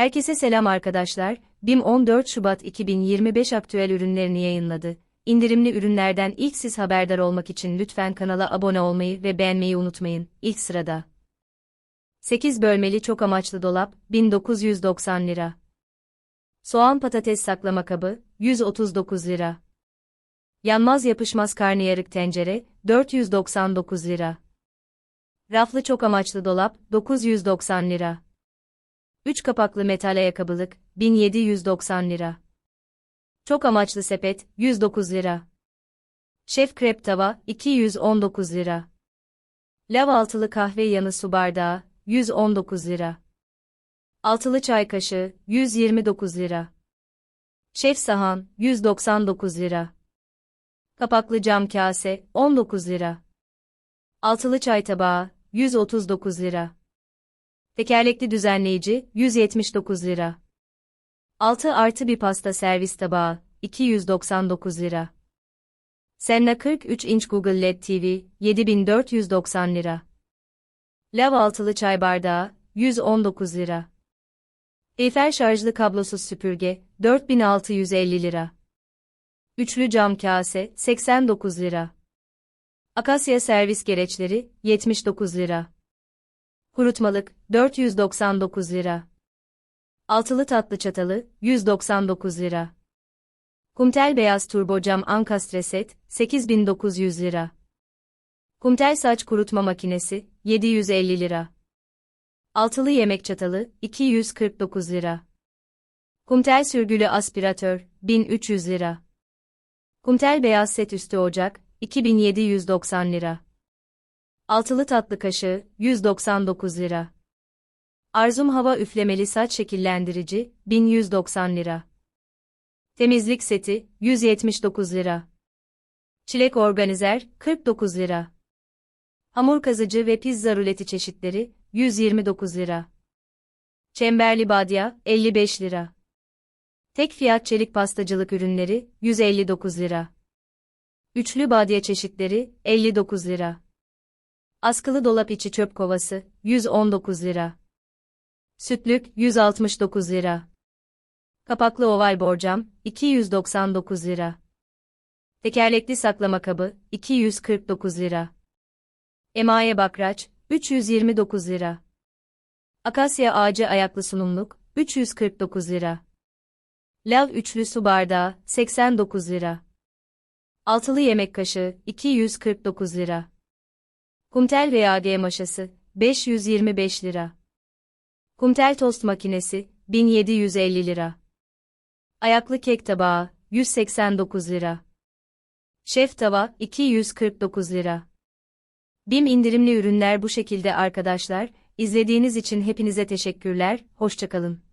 Herkese selam arkadaşlar. BİM 14 Şubat 2025 aktüel ürünlerini yayınladı. İndirimli ürünlerden ilk siz haberdar olmak için lütfen kanala abone olmayı ve beğenmeyi unutmayın. İlk sırada 8 bölmeli çok amaçlı dolap 1990 lira. Soğan patates saklama kabı 139 lira. Yanmaz yapışmaz karnıyarık tencere 499 lira. Raflı çok amaçlı dolap 990 lira. 3 kapaklı metal ayakkabılık 1790 lira. Çok amaçlı sepet 109 lira. Şef krep tava 219 lira. Lav altılı kahve yanı su bardağı 119 lira. Altılı çay kaşığı 129 lira. Şef sahan 199 lira. Kapaklı cam kase 19 lira. Altılı çay tabağı 139 lira. Tekerlekli düzenleyici 179 lira. 6 artı bir pasta servis tabağı 299 lira. Senna 43 inç Google LED TV 7490 lira. Lav altılı çay bardağı 119 lira. Eiffel şarjlı kablosuz süpürge 4650 lira. Üçlü cam kase 89 lira. Akasya servis gereçleri 79 lira. Kurutmalık 499 lira. Altılı tatlı çatalı 199 lira. Kumtel beyaz turbo cam ankastre set 8900 lira. Kumtel saç kurutma makinesi 750 lira. Altılı yemek çatalı 249 lira. Kumtel sürgülü aspiratör 1300 lira. Kumtel beyaz set üstü ocak 2790 lira. Altılı tatlı kaşığı 199 lira. Arzum hava üflemeli saç şekillendirici 1190 lira. Temizlik seti 179 lira. Çilek organizer 49 lira. Hamur kazıcı ve pizza ruleti çeşitleri 129 lira. Çemberli badya 55 lira. Tek fiyat çelik pastacılık ürünleri 159 lira. Üçlü badye çeşitleri 59 lira. Askılı dolap içi çöp kovası 119 lira. Sütlük 169 lira. Kapaklı oval borcam 299 lira. Tekerlekli saklama kabı 249 lira. Emaye bakraç 329 lira. Akasya ağacı ayaklı sunumluk 349 lira. Lav üçlü su bardağı 89 lira. Altılı yemek kaşığı 249 lira. Kumtel VAG maşası 525 lira. Kumtel tost makinesi 1750 lira. Ayaklı kek tabağı 189 lira. Şef tava 249 lira. BİM indirimli ürünler bu şekilde arkadaşlar. İzlediğiniz için hepinize teşekkürler. Hoşçakalın.